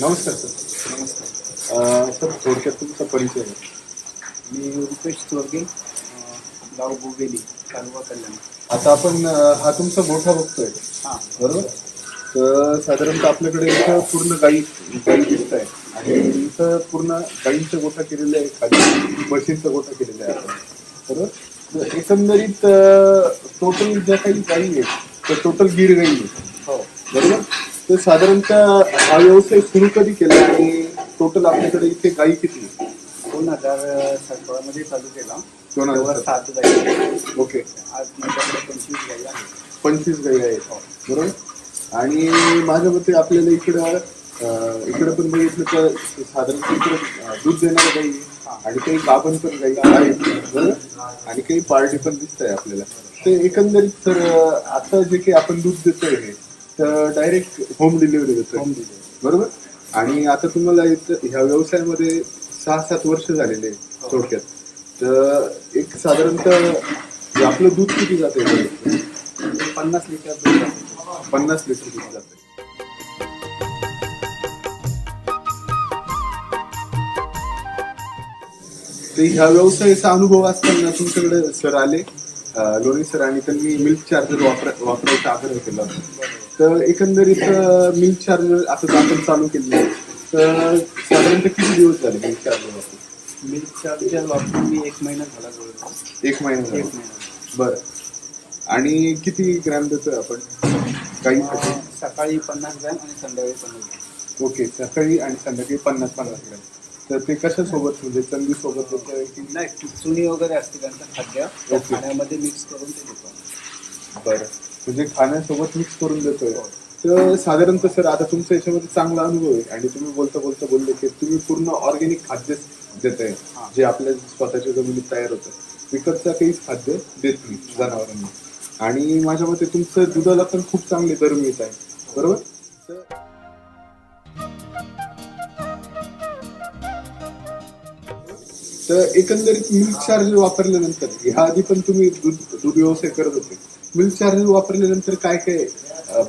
नमस्कार सर. नमस्कार. अं, सर थोडक्यात तुमचा परिचय आहे. मी रुपेश अं, गाव बोगेली तालुका कल्याण. आता आपण अं, हा तुमचा गोठा बघतोय हां. बरोबर? तर साधारणतः आपल्याकडे इथं पूर्ण गाई गाई दिसत आहे. आणि इथं पूर्ण गाईंचा गोठा केलेला आहे खाली म्हशींचा गोठा केलेला आहे. आपण बरोबर? तर एकंदरीत टोटल ज्या काही गाई आहेत त्या टोटल गीर गाई आहेत. हो. बरोबर? तर साधारणतः हा व्यवसाय सुरू कधी केला आणि टोटल आपल्याकडे इथे गाई किती? दोन हजार सतरामध्ये चालू केला. दोन हजार सात गाई ओके. आज माझ्याकडे पंचवीस गाई आहेत. पंचवीस गाई आहेत. बरोबर? आणि माझ्या मते आपल्याला इकडं अं, इकडं पण बघितलं तर साधारण इकडं अं, दूध देणाऱ्या गाई आहे. आणि काही गाभण पण गाई आहेत. बरोबर? आणि काही पार्टी पण दिसत आहे आपल्याला. ते एकंदरीत तर अं, आता जे काही आपण दूध देतोय हे तर direct home delivery home delivery बरोबर? आणि आता तुम्हाला इथं ह्या व्यवसायामध्ये सहा सात वर्ष झालेले आहे हो. थोडक्यात. तर एक साधारणतः जे आपलं दूध किती जाते पन्नास लिटर दूध आहे. पन्नास लिटर दूध जाते ते ह्या व्यवसायाचा अनुभव असताना तुमच्याकडे सर आले? लोणी सर आणि त्यांनी मिल्क चार्जर वापर वापरायचा आग्रह केला. तर एकंदरीत मिल्क चार्जर आता आपण चालू आहे. तर साधारणतः किती दिवस झाले मिल्क चार्जर वापरून? मिल्क चार्जर वापरून मी एक महिना झाला जवळजवळ. एक महिना एक महिना. बरं. आणि किती ग्रॅम देतोय आपण? काही सकाळी पन्नास ग्रॅम आणि संध्याकाळी पन्नास ग्रॅम. ओके सकाळी आणि संध्याकाळी पन्नास पन्नास ग्रॅम. तर ते कशा सोबत म्हणजे चंदी सोबत देतोय की? नाही चुनी वगैरे असते त्यांचं खाद्य त्या. खाण्यामध्ये मिक्स करून ते देतो. बरं. म्हणजे खाण्यासोबत मिक्स करून देतोय. तर साधारणतः सर आता तुमचा याच्यामध्ये चांगला अनुभव आहे आणि तुम्ही बोलता बोलता बोलले की तुम्ही पूर्ण ऑर्गॅनिक खाद्य देत आहे हा. जे आपल्या स्वतःच्या जमिनीत तयार होतं. विकतचं काहीच खाद्य देत नाही जनावरांना. आणि माझ्या मते तुमचं दुधाला पण खूप चांगले दर मिळत आहे. बरोबर? तर तर एकंदरीत मिल्क चार्जर वापरल्यानंतर ह्या आधी पण तुम्ही दूध दूध व्यवसाय करत होते. मिल्क चार्जर वापरल्यानंतर काय काय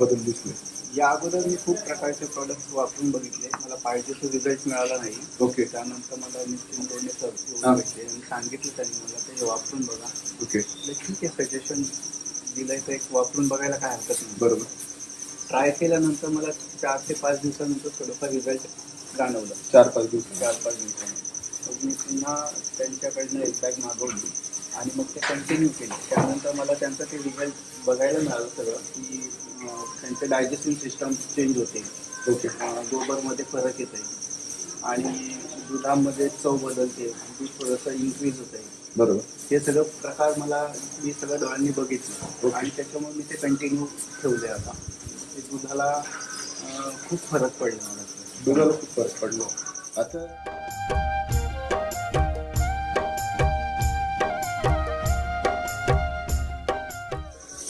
बदल दिसले? या अगोदर मी खूप प्रकारचे प्रोडक्ट वापरून बघितले. मला पाहिजे तो रिझल्ट मिळाला नाही. ओके. त्यानंतर मला नितीन दोन्ही सर. भेटले आणि सांगितलं त्यांनी मला ते वापरून बघा. ओके. ठीक आहे सजेशन दिलंय तर एक वापरून बघायला काय हरकत नाही. बरोबर. ट्राय केल्यानंतर मला चार ते पाच दिवसानंतर थोडंफार रिझल्ट जाणवलं. चार पाच दिवस चार पाच दिवसांनी मग मी पुन्हा त्यांच्याकडनं एक बॅग मागवली आणि मग ते कंटिन्यू केले. त्यानंतर मला त्यांचं ते रिझल्ट बघायला मिळालं सगळं की त्यांचे डायजेस्टिंग सिस्टम चेंज होते. ओके गोबरमध्ये फरक येत आहे आणि दुधामध्ये चव बदलते. दूध थोडंसं इन्क्रीज होत आहे बरोबर. हे सगळं प्रकार मला मी सगळं डोळ्यांनी बघितलं. आणि त्याच्यामुळे मी ते कंटिन्यू ठेवले आता. ते दुधाला खूप फरक पडला मला. दुधाला खूप फरक पडलो. आता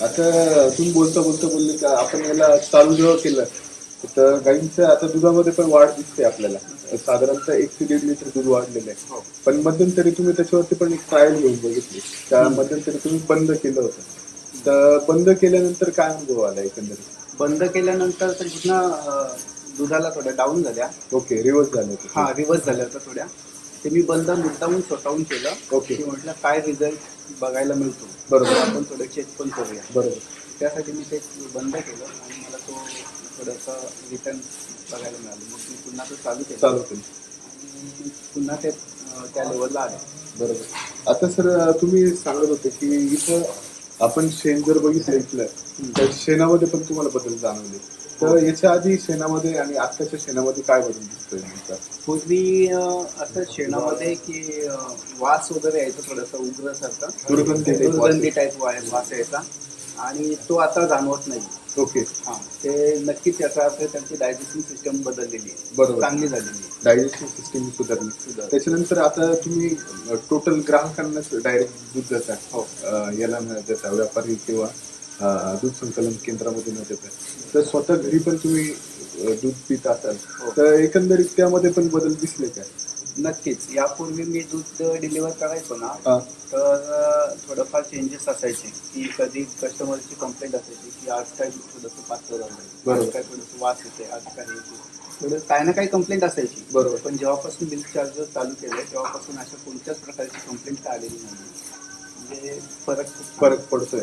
आता तुम्ही बोलता बोलता बोलले का आपण याला चालू जेव्हा केलं तर गाईंचं आता दुधामध्ये पण वाढ दिसते आपल्याला. साधारणतः एक ते दीड लिटर दूध वाढलेलं आहे. हो. पण मध्यंतरी तुम्ही त्याच्यावरती पण एक ट्रायल घेऊन बघितली. त्या मध्यंतरी तुम्ही बंद केलं होतं. तर बंद केल्यानंतर काय अनुभव आला एकंदरीत? बंद केल्यानंतर तर अं, दुधाला थोड्या डाऊन झाल्या. ओके रिवर्स झालं होतं. हा रिवर्स झाल्या होत्या थोड्या. ते मी बंद मुद्दाहून स्वतःहून केलं. ओके. की म्हटलं काय रिझल्ट बघायला मिळतो? बरोबर. आपण थोडं चेक पण करूया. बरोबर. त्यासाठी मी ते बंद केलं आणि मला तो थोडंसं रिटर्न बघायला मिळालं. मग मी पुन्हा तो चालू केलं. चालू केलं. आणि पुन्हा ते अं, त्या लेवलला आलं. बरोबर. आता सर तुम्ही सांगत होते की इथं आपण शेण जर बघितलं इथलं तर शेणामध्ये पण तुम्हाला बदल जाणवले. तर याच्या आधी शेणामध्ये आणि आत्ताच्या शेणामध्ये काय बदल दिसतोय? पूर्वी असं शेणामध्ये की वास वगैरे यायचं थोडंसं उग्रसारखं दुर्गंधी type वास दुर्गंधी टाईप वास यायचा आणि तो आता जाणवत नाही ओके हा ते नक्कीच याचा अर्थ त्यांची डायजेस्टिंग सिस्टम बदललेली आहे बरोबर. चांगली झालेली आहे डायजेस्टिव्ह सिस्टीम सुधारली. त्याच्यानंतर आता तुम्ही टोटल ग्राहकांनाच डायरेक्ट दूध देता हो. याला देता व्यापारी किंवा दूध संकलन केंद्रामध्ये देता. तर स्वतः घरी पण तुम्ही दूध पित असाल. हो. तर एकंदरीत त्यामध्ये पण बदल दिसले का? नक्कीच. यापूर्वी मी दूध डिलिव्हर करायचो ना. तर थोडंफार चेंजेस असायचे. की कधी कस्टमरची कंप्लेंट असायची की आज काय दूध थोडंसं पातळ झालं काय थोडंसं वास येते आज काय. थोडं काय ना काही कंप्लेंट असायची. बरोबर. पण जेव्हापासून मिल्क चार्जर चालू केलंय तेव्हापासून अशा कोणत्याच प्रकारची कंप्लेंट काय आलेली नाही. म्हणजे फरक फरक पडतोय.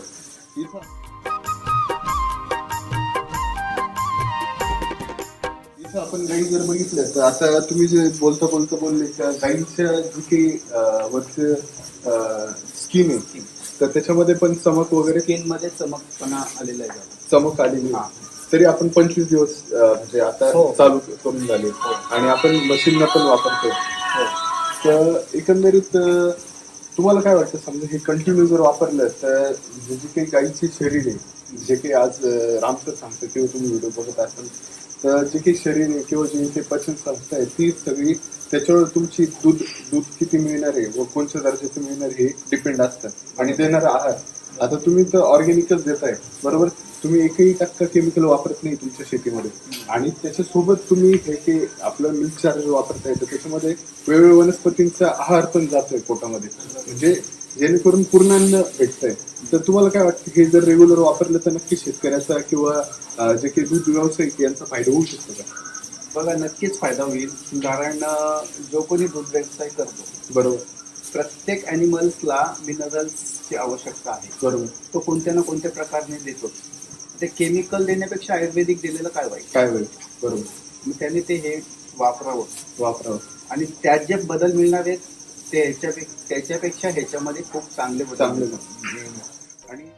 आपण गाई जर बघितलं तर आता तुम्ही जे बोलता बोलता बोलले त्या गाईंच्या जी काही अं, वरचं स्किन आहे तर त्याच्यामध्ये पण चमक वगैरे स्किनमध्ये चमकपणा आलेला आहे जरा. चमक आलेली हा. आहे. तरी आपण पंचवीस दिवस अं, म्हणजे आता हो. चालू करून झाले आणि आपण मशीनला पण वापरतो हो. तर एकंदरीत अं, तुम्हाला काय वाटतं समजा हे कंटिन्यू जर वापरलं तर जे जे काही गाईचे शरीर आहे जे काही आज अं, रामसर सांगतं किंवा तुम्ही व्हिडिओ बघत असाल तर जे काही शरीर आहे किंवा जे काही पचन संस्था आहे ती सगळी त्याच्यावर तुमची दूध दूध किती मिळणार आहे व कोणत्या दर्जाचं मिळणार हे डिपेंड असतं. आणि देणारा आहार. आता तुम्ही तर ऑर्गॅनिकच देताय. बरोबर? तुम्ही एकही टक्का केमिकल वापरत नाही तुमच्या शेतीमध्ये. आणि त्याच्यासोबत तुम्ही हे काही आपलं मिल्क चार्जर वापरताय तर त्याच्यामध्ये वेगवेगळ्या वनस्पतींचा आहार पण जातोय पोटामध्ये. म्हणजे जेणेकरून पूर्णान्न भेटतंय. तर तुम्हाला काय वाटतं हे जर रेग्युलर वापरलं तर नक्की शेतकऱ्याचा किंवा जे काही दूध व्यावसायिक यांचा फायदा होऊ शकतो का? बघा नक्कीच फायदा होईल. कारण जो कोणी दूध व्यवसाय करतो बरोबर. प्रत्येक अॅनिमल्सला मिनरल्सची आवश्यकता आहे. बरोबर. तो कोणत्या ना कोणत्या प्रकारे देतो. ते केमिकल देण्यापेक्षा आयुर्वेदिक दिलेलं काय वाईट? काय होईल बरोबर. मग त्याने ते हे वापरावं. वापरावं. आणि त्यात जे बदल मिळणार आहेत ते ह्याच्यापेक्षा त्याच्यापेक्षा ह्याच्यामध्ये खूप चांगले बदल चांगले. आणि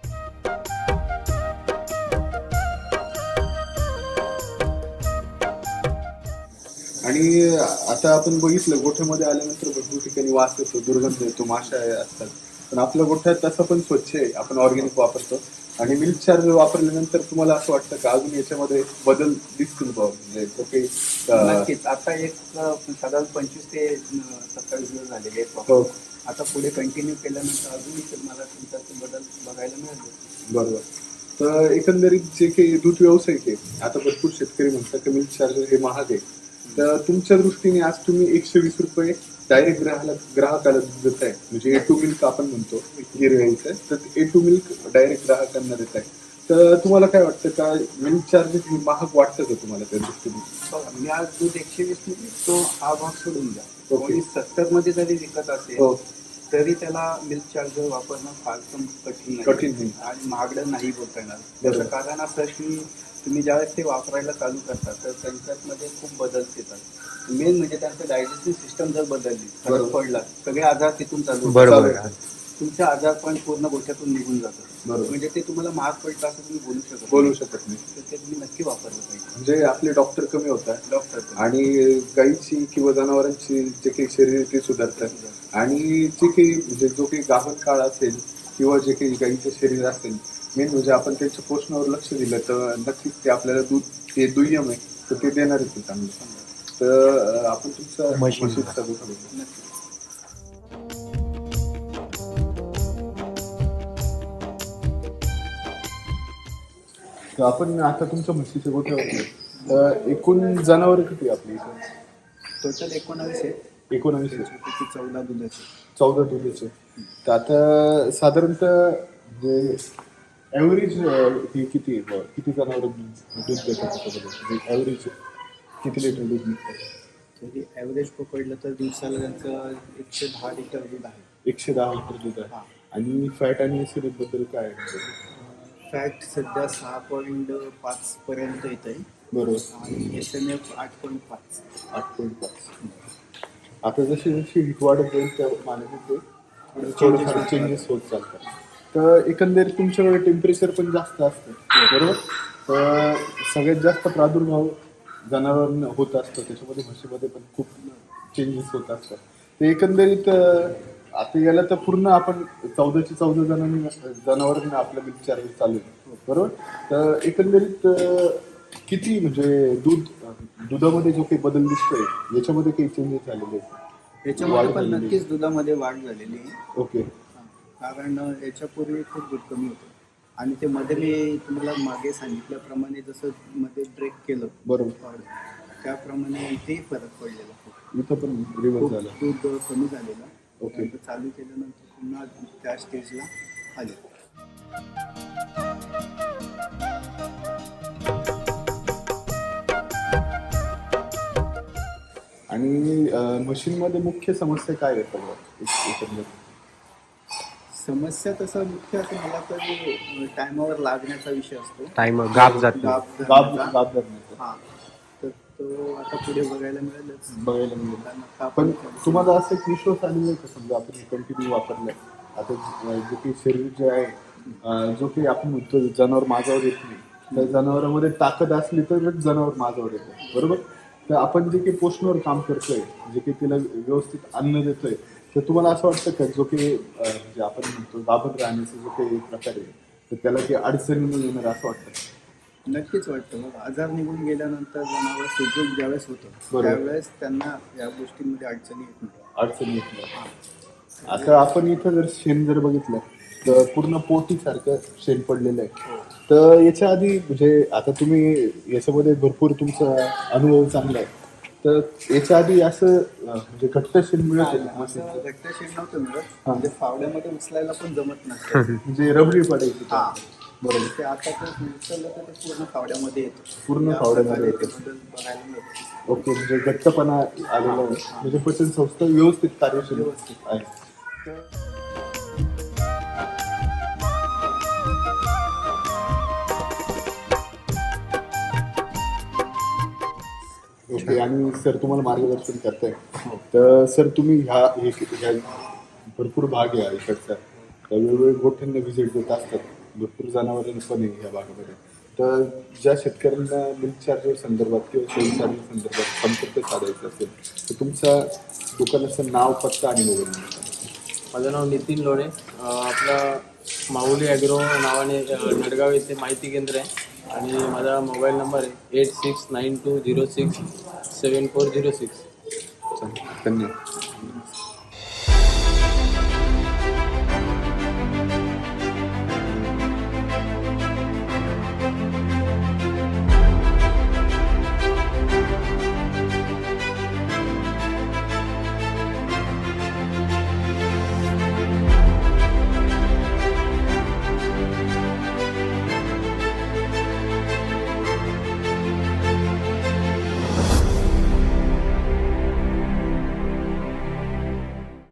आणि आता आपण बघितलं गोठ्यामध्ये आल्यानंतर भरपूर ठिकाणी वास येतो दुर्गंध येतो माशा असतात. पण आपल्या गोठ्यात तसं पण स्वच्छ आहे. आपण ऑर्गॅनिक वापरतो. आणि मिल्क चार्जर वापरल्यानंतर तुम्हाला असं वाटतं का? अजून याच्यामध्ये बदल दिसतील बा? म्हणजे काही अं, नक्कीच. आता एक अं, साधारण पंचवीस ते अं, सत्तावीस दिवस झालेले आहेत हो. वापरून. आता पुढे कंटिन्यू केल्यानंतर अजूनही तुम्हाला तुमचा ते बदल बघायला मिळेल. बरोबर. तर एकंदरीत जे काही दूध व्यावसायिक आहे आता भरपूर शेतकरी म्हणतात की मिल्क चार्जर हे महाग आहे. तर तुमच्या दृष्टीने आज तुम्ही एकशे वीस रुपये डायरेक्ट ग्राहकाला ग्राहकाला देत आहे. म्हणजे ए टू मिल्क आपण म्हणतो गिरवायचं तर ए टू मिल्क डायरेक्ट ग्राहकांना देत आहे. तर तुम्हाला काय वाटतं का? मिल्क चार्जर हे महाग वाटतं का तुम्हाला त्या दृष्टीने? मी आज दूध एकशे वीसमध्ये तो हा भाग सोडून द्या. कोणी सत्तरमध्ये जरी विकत असेल हो. तरी त्याला मिल्क चार्जर वापरणं फार पण कठीण नाही. कठीण नाही. आणि महागडं नाही बोलता येणार. त्याचं कारण असं की तुम्ही ज्यावेळेस ते वापरायला चालू करता तर त्यांच्यामध्ये खूप बदल येतात. मेन म्हणजे त्यांचं डायजेस्टिव्ह सिस्टम जर बदलली फरक बरोबर. पडला सगळे आजार तिथून चालू. बरोबर. तुमचे आजार पण पूर्ण गोठ्यातून निघून जातात. बरोबर. म्हणजे ते तुम्हाला महाग पडलं असं तुम्ही बोलू शकत. बोलू शकत नाही. तर ते तुम्ही नक्की वापरलं पाहिजे. म्हणजे आपले डॉक्टर कमी होतात डॉक्टर आणि गाईची किंवा जनावरांची जे काही शरीर ते सुधारतात आणि जे काही म्हणजे जो काही गाभण काळ असेल किंवा जे काही गाईचं शरीर असेल मेन म्हणजे आपण त्यांच्या पोषणावर लक्ष दिलं तर नक्कीच ते आपल्याला दूध ते दुय्यम आहे. तर ते देणारच आहे चांगलं. तर आपण तुमचा. म्हशीचा. नक्की तर आपण आता तुमच्या म्हशीच्या गोठ्यावर तर एकूण जनावर किती आपली इथे? टोटल एकोणावीस आहे एकोणावीस आहे. चौदा दुधाचे चौदा दुधाचे तर आता साधारणतः जे ॲव्हरेज ही किती आहे बुवा? किती जनावर दूध देतात ॲव्हरेज किती लिटर दूध निघतं तरी ॲव्हरेज पकडलं तर दिवसाला त्यांचं एकशे दहा लिटर दूध आहे. एकशे दहा लिटर दूध आहे. हा. आणि फॅट आणि सिरपबद्दल काय फॅट सध्या सहा पॉईंट पाच पर्यंत येत आहे बरोबर. आणि एस एम एफ आठ पॉईंट पाच. आठ पॉईंट पाच. आता जशी जशी हिट वाढत जाईल त्या मानाने ते थोडंफार. चेंजेस होत चालतात. तर एकंदरीत तुमच्याकडे टेम्परेचर पण जास्त असतं. बरोबर? तर सगळ्यात जास्त प्रादुर्भाव जनावरांना होत असतो त्याच्यामध्ये म्हशीमध्ये पण खूप चेंजेस होत असतात. ते एकंदरीत आता याला तर पूर्ण आपण चौदाशे चौदा जणांनी जनावरांना आपलं मिल्क चार्जर चालू आहे. बरोबर? तर एकंदरीत किती म्हणजे दूध दुधामध्ये जो काही बदल दिसतोय याच्यामध्ये काही चेंजेस झालेले आहेत? याच्यामध्ये पण. नक्कीच दुधामध्ये वाढ झालेली आहे. ओके. कारण याच्यापूर्वी खूप दूध कमी होतं. आणि ते मध्ये मी तुम्हाला मागे सांगितल्याप्रमाणे जसं मध्ये ब्रेक केलं बरोबर. त्याप्रमाणे इथेही फरक पडलेला इथं पण रिव्हर्स खूप झालं. दूध कमी झालेलं. ओके. चालू केल्यानंतर पुन्हा त्या स्टेजला आले. आणि मशीन मध्ये मुख्य समस्या काय येतात? समस्या तसं मुख्य असं मला तर टायमावर लागण्याचा विषय असतो. टाइम गाप जात गाब गाब धरण्याचा. गाब धरण्याचं. हा. तर तो आता पुढे बघायला मिळेलच. बघायला मिळेल. कारण आता पण आपण तुम्हाला असं एक विश्वास आलेला आहे का समजा आपण कंटिन्यू वापरलंय आता ज- जे काही शरीर जे आहे अं, जो काही आपण म्हणतो जनावर माझ्यावर येत नाही. त्या जनावरांमध्ये ताकद असली तरच जनावर माझ्यावर येतं. बरोबर? तर आपण जे काही पोषणावर काम करतोय जे काही तिला व्यवस्थित अन्न देतोय तर तुम्हाला असं वाटतं का जो अं, म्हणजे आपण म्हणतो गाभण राहण्याचा जो काही प्रकार आहे तर त्याला काही अडचणी येणार असं वाटतं? का? नक्कीच वाटतं. मग आजार निघून गेल्यानंतर जनावर सुदृढ ज्यावेळेस होतं. त्यावेळेस त्यांना या गोष्टींमध्ये अडचणी येत नाही अडचण येत नाही आता आपण इथं जर शेण जर बघितलं तर पूर्ण पोटी सारखं शेण पडलेलं आहे. तर याच्या आधी म्हणजे आता तुम्ही याच्यामध्ये भरपूर तुमचा अनुभव चांगला आहे. तर याच्या आधी असं म्हणजे घट्ट शेण मिळत असं मशीनचं. घट्ट शेण नव्हतं मिळत. म्हणजे फावड्यामध्ये उचलायला पण जमत नसतं म्हणजे रबरी पडायची. हा. बरोबर. ते आता ते उचललं तर ते पूर्ण फावड्यामध्ये येतो. पूर्ण फावड्यामध्ये येतं. बदल बघायला मिळतो. ओके म्हणजे घट्टपणा आलेला आहे. म्हणजे पचन संस्था व्यवस्थित कार्यशील व्यवस्थित. आहे. ओके आणि सर तुम्हाला मार्गदर्शन करताय. तर सर तुम्ही ह्या हे- ह्या भरपूर भाग आहे इकडचा. वेगवेगळे गोठ्यांना व्हिजिट देत असतात. भरपूर जनावरांना पण आहे ह्या भागामध्ये. तर ज्या शेतकऱ्यांना मिल्क चार्जर संदर्भात किंवा शेळी चार्जर संदर्भात संपर्क साधायचा असेल तर तुमच्या दुकानाचं नाव पत्ता आणि मोबाईल नंबर. माझं नाव नितीन लोणे. आपलं माऊली ॲग्रो नावाने नडगाव येथे माहिती केंद्र आहे. आणि माझा मोबाईल नंबर आहे eight six nine two zero six seven four zero six. धन्यवाद.